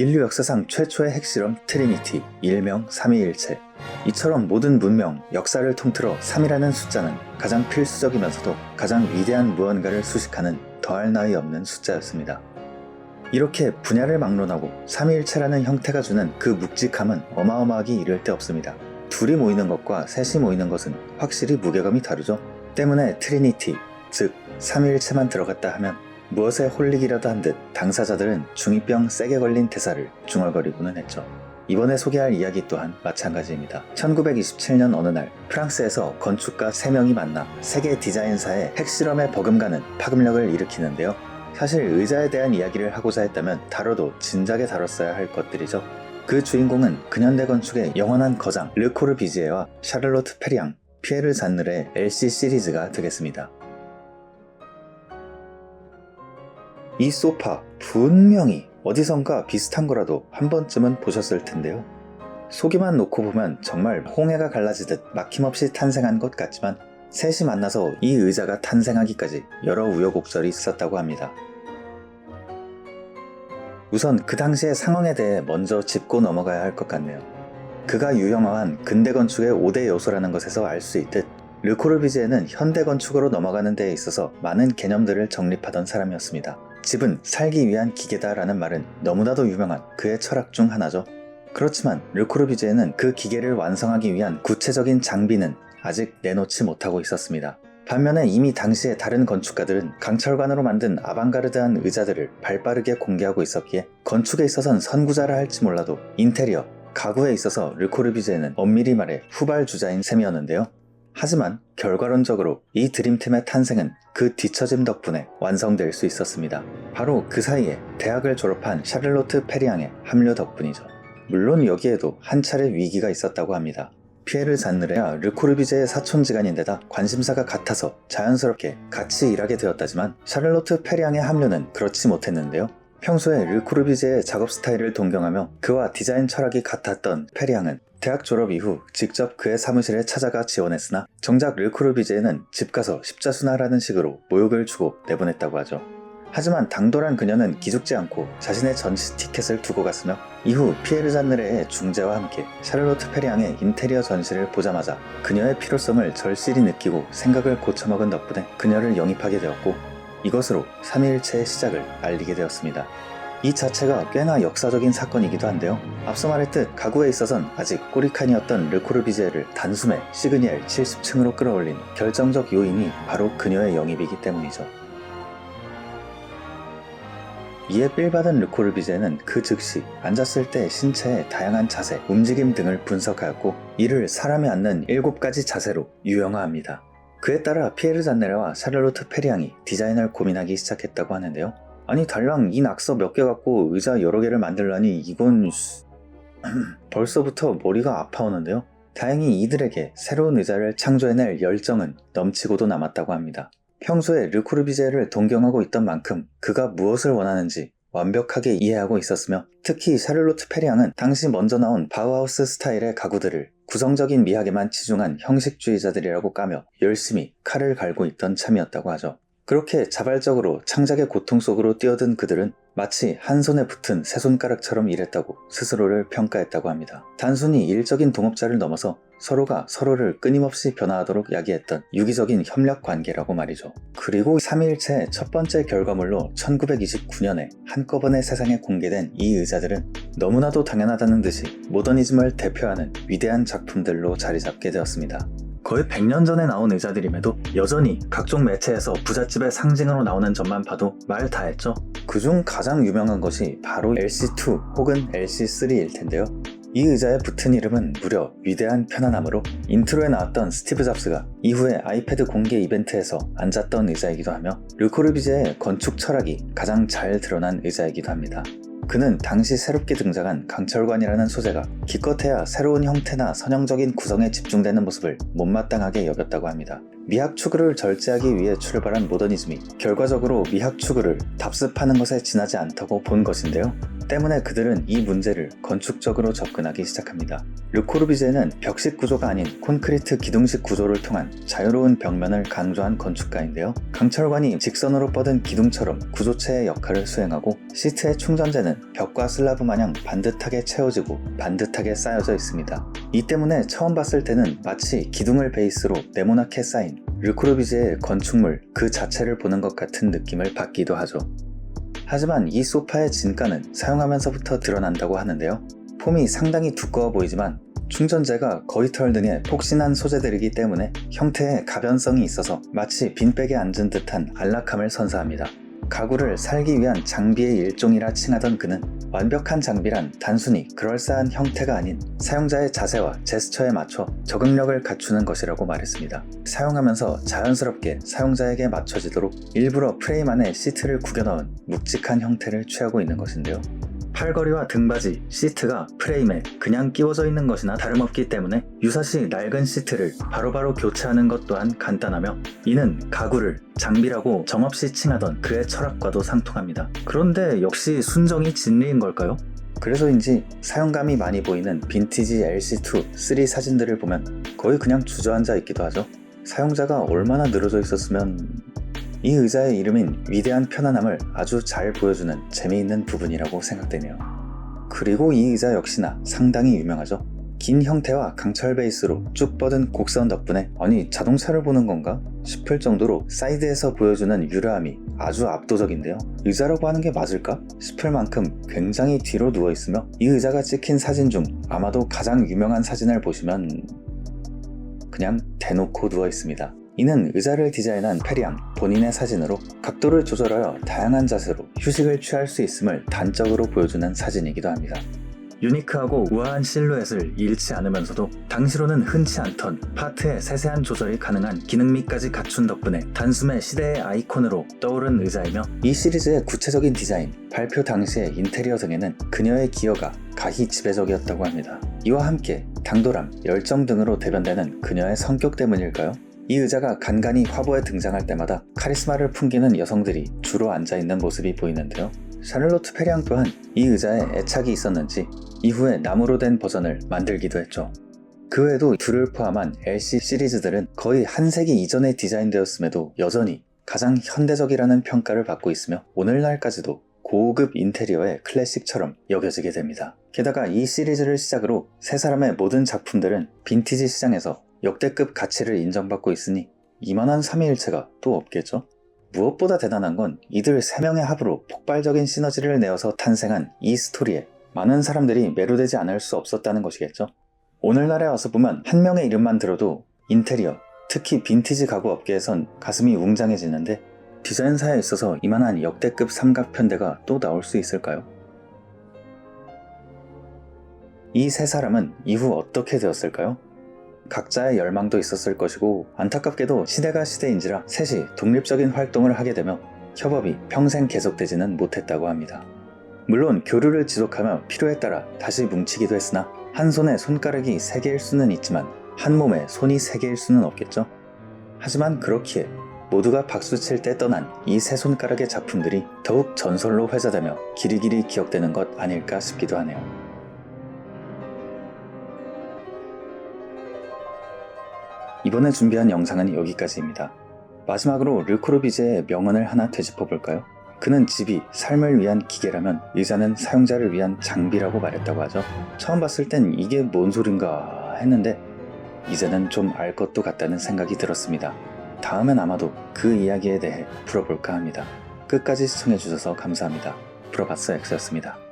인류 역사상 최초의 핵실험 트리니티, 일명 삼위일체. 이처럼 모든 문명, 역사를 통틀어 3이라는 숫자는 가장 필수적이면서도 가장 위대한 무언가를 수식하는 더할 나위 없는 숫자였습니다. 이렇게 분야를 막론하고 삼위일체라는 형태가 주는 그 묵직함은 어마어마하기 이를 데 없습니다. 둘이 모이는 것과 셋이 모이는 것은 확실히 무게감이 다르죠. 때문에 트리니티, 즉 삼위일체만 들어갔다 하면 무엇에 홀리기라도 한 듯 당사자들은 중2병 세게 걸린 대사를 중얼거리고는 했죠. 이번에 소개할 이야기 또한 마찬가지입니다. 1927년 어느 날 프랑스에서 건축가 3명이 만나 세계 디자인사의 핵실험에 버금가는 파급력을 일으키는데요. 사실 의자에 대한 이야기를 하고자 했다면 다뤄도 진작에 다뤘어야 할 것들이죠. 그 주인공은 근현대 건축의 영원한 거장 르코르 비지에와 샤를로트 페리앙, 피에르 잔느의 LC 시리즈가 되겠습니다. 이 소파 분명히 어디선가 비슷한 거라도 한 번쯤은 보셨을 텐데요. 소기만 놓고 보면 정말 홍해가 갈라지듯 막힘없이 탄생한 것 같지만 셋이 만나서 이 의자가 탄생하기까지 여러 우여곡절이 있었다고 합니다. 우선 그 당시의 상황에 대해 먼저 짚고 넘어가야 할 것 같네요. 그가 유형화한 근대 건축의 5대 요소라는 것에서 알 수 있듯 르코르비제는 현대 건축으로 넘어가는 데에 있어서 많은 개념들을 정립하던 사람이었습니다. 집은 살기 위한 기계다라는 말은 너무나도 유명한 그의 철학 중 하나죠. 그렇지만 르코르비제는 그 기계를 완성하기 위한 구체적인 장비는 아직 내놓지 못하고 있었습니다. 반면에 이미 당시의 다른 건축가들은 강철관으로 만든 아방가르드한 의자들을 발빠르게 공개하고 있었기에 건축에 있어선 선구자라 할지 몰라도 인테리어, 가구에 있어서 르코르비제는 엄밀히 말해 후발주자인 셈이었는데요. 하지만 결과론적으로 이 드림팀의 탄생은 그 뒤처짐 덕분에 완성될 수 있었습니다. 바로 그 사이에 대학을 졸업한 샤를로트 페리앙의 합류 덕분이죠. 물론 여기에도 한 차례 위기가 있었다고 합니다. 피에르 잔느레와 르코르비제의 사촌지간인데다 관심사가 같아서 자연스럽게 같이 일하게 되었다지만 샤를로트 페리앙의 합류는 그렇지 못했는데요. 평소에 르코르비제의 작업 스타일을 동경하며 그와 디자인 철학이 같았던 페리앙은 대학 졸업 이후 직접 그의 사무실에 찾아가 지원했으나 정작 르코르비제는 집 가서 십자수나라는 식으로 모욕을 주고 내보냈다고 하죠. 하지만 당돌한 그녀는 기죽지 않고 자신의 전시 티켓을 두고 갔으며 이후 피에르 잔느레의 중재와 함께 샤를로트 페리앙의 인테리어 전시를 보자마자 그녀의 필요성을 절실히 느끼고 생각을 고쳐먹은 덕분에 그녀를 영입하게 되었고 이것으로 3일체의 시작을 알리게 되었습니다. 이 자체가 꽤나 역사적인 사건이기도 한데요. 앞서 말했듯 가구에 있어선 아직 꼬리칸이었던 르코르비제를 단숨에 시그니엘 70층으로 끌어올린 결정적 요인이 바로 그녀의 영입이기 때문이죠. 이에 삘받은 르코르비제는 그 즉시 앉았을 때 신체의 다양한 자세, 움직임 등을 분석하였고 이를 사람이 앉는 7가지 자세로 유형화합니다. 그에 따라 피에르 잔네라와 샤를로트 페리앙이 디자인을 고민하기 시작했다고 하는데요. 아니 달랑 이 낙서 몇 개 갖고 의자 여러 개를 만들라니 이건 벌써부터 머리가 아파오는데요. 다행히 이들에게 새로운 의자를 창조해낼 열정은 넘치고도 남았다고 합니다. 평소에 르쿠르비제를 동경하고 있던 만큼 그가 무엇을 원하는지 완벽하게 이해하고 있었으며 특히 샤를로트 페리앙은 당시 먼저 나온 바우하우스 스타일의 가구들을 구성적인 미학에만 치중한 형식주의자들이라고 까며 열심히 칼을 갈고 있던 참이었다고 하죠. 그렇게 자발적으로 창작의 고통 속으로 뛰어든 그들은 마치 한 손에 붙은 세 손가락처럼 일했다고 스스로를 평가했다고 합니다. 단순히 일적인 동업자를 넘어서 서로가 서로를 끊임없이 변화하도록 야기했던 유기적인 협력 관계라고 말이죠. 그리고 3일체 첫 번째 결과물로 1929년에 한꺼번에 세상에 공개된 이 의자들은 너무나도 당연하다는 듯이 모더니즘을 대표하는 위대한 작품들로 자리 잡게 되었습니다. 거의 100년 전에 나온 의자들임에도 여전히 각종 매체에서 부잣집의 상징으로 나오는 점만 봐도 말 다 했죠. 그중 가장 유명한 것이 바로 LC2 혹은 LC3일 텐데요. 이 의자에 붙은 이름은 무려 위대한 편안함으로 인트로에 나왔던 스티브 잡스가 이후에 아이패드 공개 이벤트에서 앉았던 의자이기도 하며 르코르비제의 건축 철학이 가장 잘 드러난 의자이기도 합니다. 그는 당시 새롭게 등장한 강철관이라는 소재가 기껏해야 새로운 형태나 선형적인 구성에 집중되는 모습을 못마땅하게 여겼다고 합니다. 미학 추구를 절제하기 위해 출발한 모더니즘이 결과적으로 미학 추구를 답습하는 것에 지나지 않다고 본 것인데요. 때문에 그들은 이 문제를 건축적으로 접근하기 시작합니다. 르코르비제는 벽식 구조가 아닌 콘크리트 기둥식 구조를 통한 자유로운 벽면을 강조한 건축가인데요. 강철관이 직선으로 뻗은 기둥처럼 구조체의 역할을 수행하고 시트의 충전재는 벽과 슬라브 마냥 반듯하게 채워지고 반듯하게 쌓여져 있습니다. 이 때문에 처음 봤을 때는 마치 기둥을 베이스로 네모나게 쌓인 르코르비제의 건축물 그 자체를 보는 것 같은 느낌을 받기도 하죠. 하지만 이 소파의 진가는 사용하면서부터 드러난다고 하는데요. 폼이 상당히 두꺼워 보이지만 충전재가 거위털 등의 폭신한 소재들이기 때문에 형태에 가변성이 있어서 마치 빈백에 앉은 듯한 안락함을 선사합니다. 가구를 살기 위한 장비의 일종이라 칭하던 그는 완벽한 장비란 단순히 그럴싸한 형태가 아닌 사용자의 자세와 제스처에 맞춰 적응력을 갖추는 것이라고 말했습니다. 사용하면서 자연스럽게 사용자에게 맞춰지도록 일부러 프레임 안에 시트를 구겨 넣은 묵직한 형태를 취하고 있는 것인데요. 팔걸이와 등받이, 시트가 프레임에 그냥 끼워져 있는 것이나 다름없기 때문에 유사시 낡은 시트를 바로 바로 교체하는 것 또한 간단하며 이는 가구를 장비라고 정없이 칭하던 그의 철학과도 상통합니다. 그런데 역시 순정이 진리인 걸까요? 그래서인지 사용감이 많이 보이는 빈티지 LC2, 3 사진들을 보면 거의 그냥 주저앉아 있기도 하죠. 사용자가 얼마나 늘어져 있었으면 이 의자의 이름인 위대한 편안함을 아주 잘 보여주는 재미있는 부분이라고 생각되네요. 그리고 이 의자 역시나 상당히 유명하죠. 긴 형태와 강철 베이스로 쭉 뻗은 곡선 덕분에 아니 자동차를 보는 건가 싶을 정도로 사이드에서 보여주는 유려함이 아주 압도적인데요. 의자라고 하는 게 맞을까 싶을 만큼 굉장히 뒤로 누워 있으며 이 의자가 찍힌 사진 중 아마도 가장 유명한 사진을 보시면 그냥 대놓고 누워 있습니다. 이는 의자를 디자인한 페리앙 본인의 사진으로 각도를 조절하여 다양한 자세로 휴식을 취할 수 있음을 단적으로 보여주는 사진이기도 합니다. 유니크하고 우아한 실루엣을 잃지 않으면서도 당시로는 흔치 않던 파트의 세세한 조절이 가능한 기능미까지 갖춘 덕분에 단숨에 시대의 아이콘으로 떠오른 의자이며 이 시리즈의 구체적인 디자인, 발표 당시의 인테리어 등에는 그녀의 기여가 가히 지배적이었다고 합니다. 이와 함께 당돌함, 열정 등으로 대변되는 그녀의 성격 때문일까요? 이 의자가 간간히 화보에 등장할 때마다 카리스마를 풍기는 여성들이 주로 앉아있는 모습이 보이는데요. 샤를로트 페리앙 또한 이 의자에 애착이 있었는지 이후에 나무로 된 버전을 만들기도 했죠. 그 외에도 둘을 포함한 LC 시리즈들은 거의 한 세기 이전에 디자인되었음에도 여전히 가장 현대적이라는 평가를 받고 있으며 오늘날까지도 고급 인테리어의 클래식처럼 여겨지게 됩니다. 게다가 이 시리즈를 시작으로 세 사람의 모든 작품들은 빈티지 시장에서 역대급 가치를 인정받고 있으니 이만한 삼위일체가 또 없겠죠? 무엇보다 대단한 건 이들 3명의 합으로 폭발적인 시너지를 내어서 탄생한 이 스토리에 많은 사람들이 매료되지 않을 수 없었다는 것이겠죠. 오늘날에 와서 보면 한 명의 이름만 들어도 인테리어, 특히 빈티지 가구 업계에선 가슴이 웅장해지는데 디자인사에 있어서 이만한 역대급 삼각편대가 또 나올 수 있을까요? 이 세 사람은 이후 어떻게 되었을까요? 각자의 열망도 있었을 것이고 안타깝게도 시대가 시대인지라 셋이 독립적인 활동을 하게 되며 협업이 평생 계속되지는 못했다고 합니다. 물론 교류를 지속하며 필요에 따라 다시 뭉치기도 했으나 한 손에 손가락이 3개일 수는 있지만 한 몸에 손이 3개일 수는 없겠죠. 하지만 그렇기에 모두가 박수칠 때 떠난 이 세 손가락의 작품들이 더욱 전설로 회자되며 길이길이 기억되는 것 아닐까 싶기도 하네요. 이번에 준비한 영상은 여기까지입니다. 마지막으로 르코르비제의 명언을 하나 되짚어 볼까요? 그는 집이 삶을 위한 기계라면 의자는 사용자를 위한 장비라고 말했다고 하죠. 처음 봤을 땐 이게 뭔 소린가 했는데 이제는 좀 알 것도 같다는 생각이 들었습니다. 다음엔 아마도 그 이야기에 대해 풀어볼까 합니다. 끝까지 시청해주셔서 감사합니다. 풀어봤어 엑스였습니다.